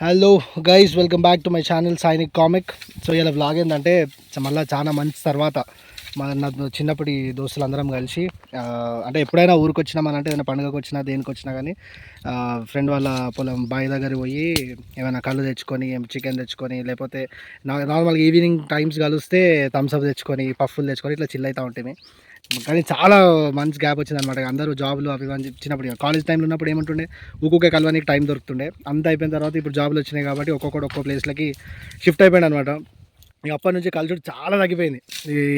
Hello guys welcome back to my channel Sainik కామిక్ so ఇలా blog ఏంటంటే మళ్ళీ చాలా మంచి తర్వాత మన చిన్నప్పటి దోస్తులు అందరం కలిసి అంటే ఎప్పుడైనా ఊరికి వచ్చినా మన అంటే ఏదైనా పండుగకు వచ్చినా దేనికి వచ్చినా కానీ ఫ్రెండ్ వాళ్ళ పొలం బావి దగ్గర పోయి ఏమైనా కళ్ళు తెచ్చుకొని చికెన్ తెచ్చుకొని లేకపోతే నా- నార్మల్గా ఈవినింగ్ టైమ్స్ కలిస్తే థమ్స్అప్ తెచ్చుకొని పఫ్ఫులు తెచ్చుకొని ఇట్లా చిల్ అవుతూ ఉంటుంది కానీ చాలా మంచి గ్యాప్ వచ్చింది అనమాట అందరూ జాబ్లు అవి అని చిన్నప్పుడు కాలేజ్ టైంలో ఉన్నప్పుడు ఏముంటుండే ఒక్కొక్క కలవానికి టైం దొరుకుతుండే. అంత అయిపోయిన తర్వాత ఇప్పుడు జాబ్లు వచ్చినాయి కాబట్టి ఒక్కొక్కటి ఒక్కో ప్లేస్లకి షిఫ్ట్ అయిపోయాడు అనమాట ఇక అప్పటి నుంచి కల్చర్ చాలా తగ్గిపోయింది.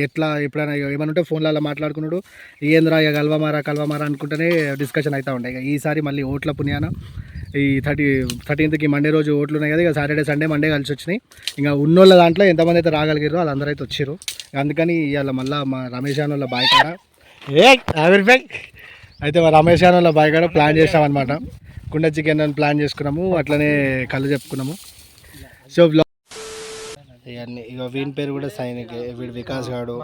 ఎట్లా ఎప్పుడైనా ఏమైనా ఉంటే ఫోన్లలో మాట్లాడుకున్నాడు ఏంద్రా ఇక కలవమారా కలవమారా అనుకుంటేనే డిస్కషన్ అవుతూ ఉండే. ఇక ఈసారి మళ్ళీ ఓట్ల పుణ్యాన ఈ థర్టీ థర్టీన్త్కి మండే రోజు ఓట్లు ఉన్నాయి కదా ఇక సాటర్డే సండే మండే కలిసి వచ్చినాయి. ఇంకా ఉన్నోళ్ళ దాంట్లో ఎంతమంది అయితే రాగలిగారో వాళ్ళందరూ అయితే వచ్చారు అందుకని ఇవాళ మళ్ళీ మా రమేష్ అన్న వాళ్ళ బాయ్ కాడ. ఏ అయితే మా రమేష్ అన్న వాళ్ళ బాయ్ కాడ ప్లాన్ చేసామన్నమాట కుండ చికెన్ అని ప్లాన్ చేసుకున్నాము అట్లనే కళ్ళు చెప్పుకున్నాము. సో బ్లాగ్ ఇవన్నీ ఇక వీని పేరు కూడా సైనిక్ వీడు వికాస్ గాడు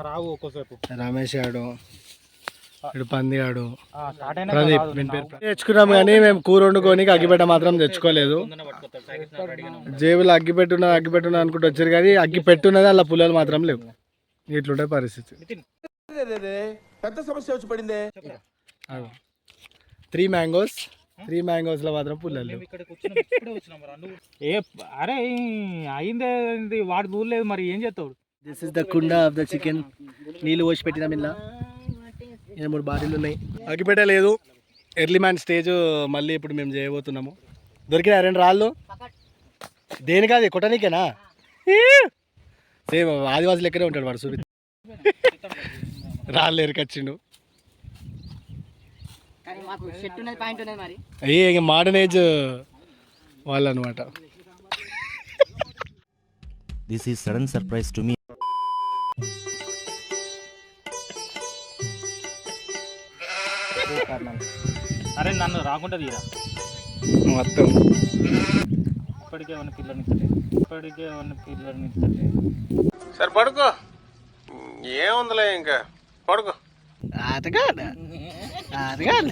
రమేష్ గాడు. వీడు పంది గాడు స్టార్ట్ అయినా ప్రదీప్ తెచ్చుకున్నాం కానీ మేము కూర వండుకోనికి అగ్గిపెట్ట మాత్రం తెచ్చుకోలేదు. జేబులో అగ్గిపెట్టున్నా అగ్గిపెట్టున్నా అనుకుంటూ వచ్చారు కానీ అగ్గి పెట్టున్నది అలా పుల్లలు మాత్రం లేవు. ఇట్లుంటే పరిస్థితి. పెద్ద సమస్య వచ్చి పడిందే. త్రీ మ్యాంగోస్ త్రీ మ్యాంగోస్లో మాత్రం పుల్లలు ఏ అరే అయిందే వాడు దూరలేదు మరి ఏం చేస్తావు? దిస్ ఇస్ ద కుండ ఆఫ్ ద చికెన్ నీళ్ళు పోసి పెట్టినాం ఇలా ఇలా మూడు బాటిల్ ఉన్నాయి. అగ్గిపెట్ట లేదు. ఎర్లీ మ్యాన్ స్టేజ్ మళ్ళీ ఇప్పుడు మేము చేయబోతున్నాము. దొరికినా రెండు రాళ్ళు. దేనికి అది? కొట్టనీకేనా? సేమ్ ఆదివాసి లెక్కనే ఉంటాడు వాడు సూర్య రాళ్ళు ఎరకొచ్చిండు. కానీ మాకు షర్ట్ ఉన్నది పాయింట్ ఉన్నది మరి. అయ్యే ఇంక మోడర్న్ ఏజ్ వాళ్ళు అనమాట This is sudden surprise to అరే నన్ను రాకుండా తీరా? మొత్తం. ఇప్పటికే ఉన్న పిల్లల్ని ఇప్పటికే ఉన్న పిల్లల్ని సరే పడుకో. ఏముందిలే ఇంకా? పడుకో. ఆటగాడు ఆటగాడు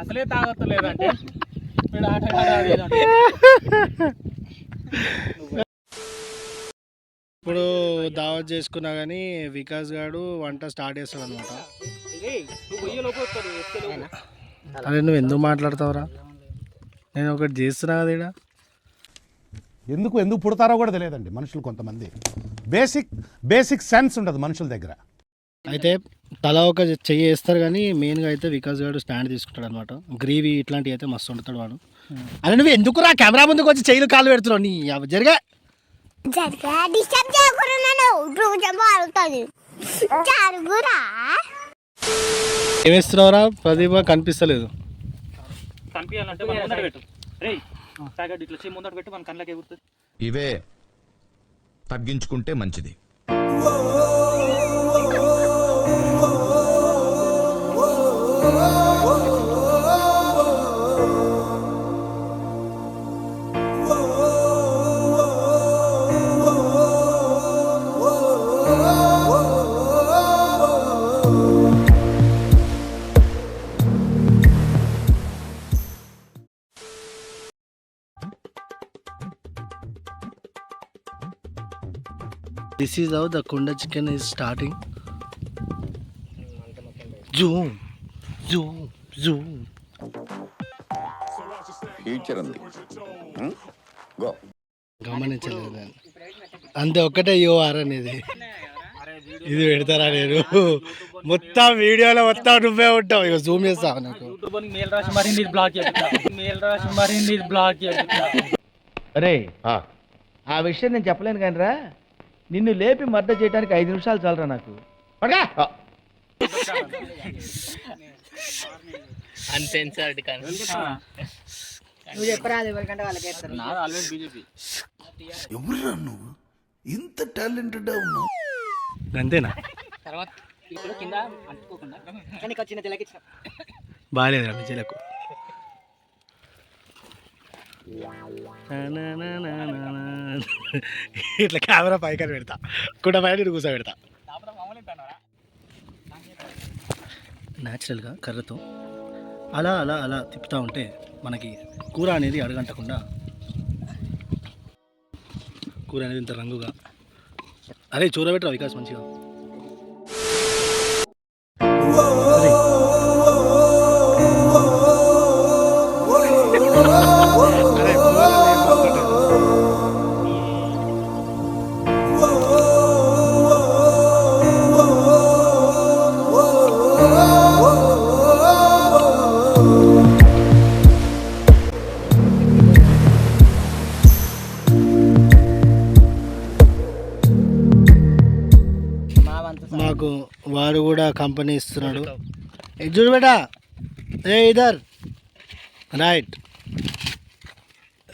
అసలే తాగత్తలేదంటే? వీడు ఆటగాడు అది ఇది అంటే. ఇప్పుడు దావత్ చేసుకున్నా కానీ వికాస్ గాడు వంట స్టార్ట్ చేస్తాడు అనమాట నువ్వు. అరే నువ్వు ఎందుకు మాట్లాడతావురా? నేను ఒకటి చేస్తున్నా కదా ఈడ. ఎందుకు ఎందుకు పుడతారో కూడా తెలియదండి మనుషులు కొంతమంది. బేసిక్ బేసిక్ సెన్స్ ఉండదు మనుషుల దగ్గర. అయితే తల ఒక చెయ్యి వేస్తారు కానీ మెయిన్గా అయితే వికాస్ గారు స్టాండ్ తీసుకుంటాడు అనమాట గ్రీవీ ఇట్లాంటివి అయితే మస్తు ఉంటాడు వాడు. అరే నువ్వు ఎందుకు రా కెమెరా ముందుకు వచ్చి చెయ్యిలు కాలు పెడుతున్నావు? నీ జరిగా జరగా డిస్టర్బ్ చేయకుండా నన్ను రోజు మారుతుంది జరుగురా ఏమేస్తున్నావురా ప్రదీప కనిపిస్తలేదు కనిపించాలంటే మన ముందట పెట్టు రేయ్ ప్యాకెట్ ఇట్లా చేయి ముందట పెట్టు మన కళ్ళకి ఎగురుతుంది ఇవే తగ్గించుకుంటే మంచిది దిస్ ఈజ్ హౌ ద కుండ chicken is starting zoom zoom zoom future ఉంది గో గమనించలేదు అంతే ఒక్కటే యో ఆర్ అనేది. ఇది పెడతారా నేను? మొత్తం వీడియోలో మొత్తం నువ్వే ఉంటావు. ఇక జూమ్ చేస్తావు నాకు. మెయిల్ రాసి మరి నీది బ్లాక్ చేస్తా మెయిల్ రాసి మరి నీది బ్లాక్ అరే ఆ విషయం నేను చెప్పలేను కానీ రా. నిన్ను లేపి మర్డర్ చేయడానికి ఐదు నిమిషాలు చాలరా నాకు. పడగా! అన్సెన్సర్డ్ నువ్వు ఎవరికంటే వాళ్ళకి బీజేపీ నువ్వు? ఇంత టాలెంటెడ్ ఉన్నావు. అంతేనా? తర్వాత ఇప్పుడు కింద అంటుకోకుండా. కానీ చిన్న తెలకి విజయలకు ఇట్లా కెమెరా పైకని పెడతా. కుట పైన కూర్చో పెడతా న్యాచురల్గా కర్రతో అలా అలా అలా తిప్పుతూ ఉంటే మనకి కూర అనేది అడగంటకుండా కూర అనేది ఇంత రంగుగా. అరే చూరబెట్టరా వికాస్ మంచిగా? కూడా కంపెనీ ఇస్తున్నాడు. చూడు బేటా. ఏ ఇదర్. రైట్.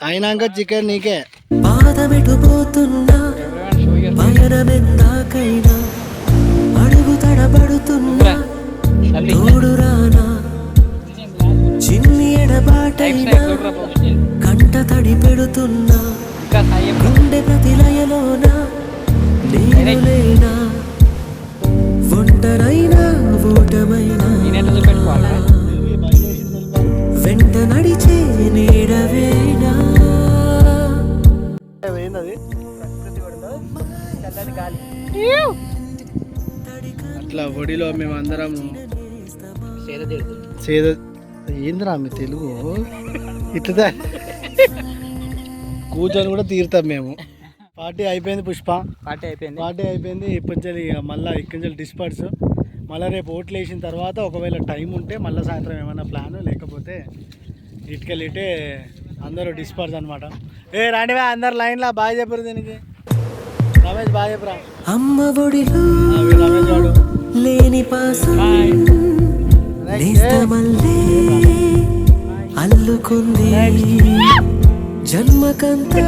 అయినాక చికెన్ నీకే. అడుగు తడబడుతున్నా చిన్ని ఎడబాటైనా కంట తడి పెడుతున్నా గుండె ప్రతిలయలోన నేను లేనా ఓటమైనా. వెంట నడిచే నీడవేనా? అట్లా ఒడిలో మేము అందరం చేద ఏందిరా మీ తెలుగు? ఇట్లా కూర్చొని కూడా తీరుతాం మేము. పార్టీ అయిపోయింది పుష్ప. పార్టీ అయిపోయింది. పార్టీ అయిపోయింది ఇప్పటి ఇక మళ్ళీ ఇక్కడి నుంచి డిస్పర్స్ మళ్ళీ రేపు ఓట్లు వేసిన తర్వాత ఒకవేళ టైం ఉంటే మళ్ళీ సాయంత్రం ఏమైనా ప్లాన్ లేకపోతే ఇటుకెళ్ళిటే అందరూ డిస్పర్స్ అనమాట ఏ రాండివా అందరు లైన్లో బాగా చెప్పరు దీనికి. రమేష్ బాగా చెప్పురా అమ్మ ఒడిలో రమేష్ వాడు. లేని పాసం నేస్తమల్లే అల్లుకుంది. జన్మకంతా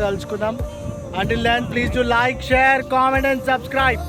కలుచుకుందాం until then please to like share comment and subscribe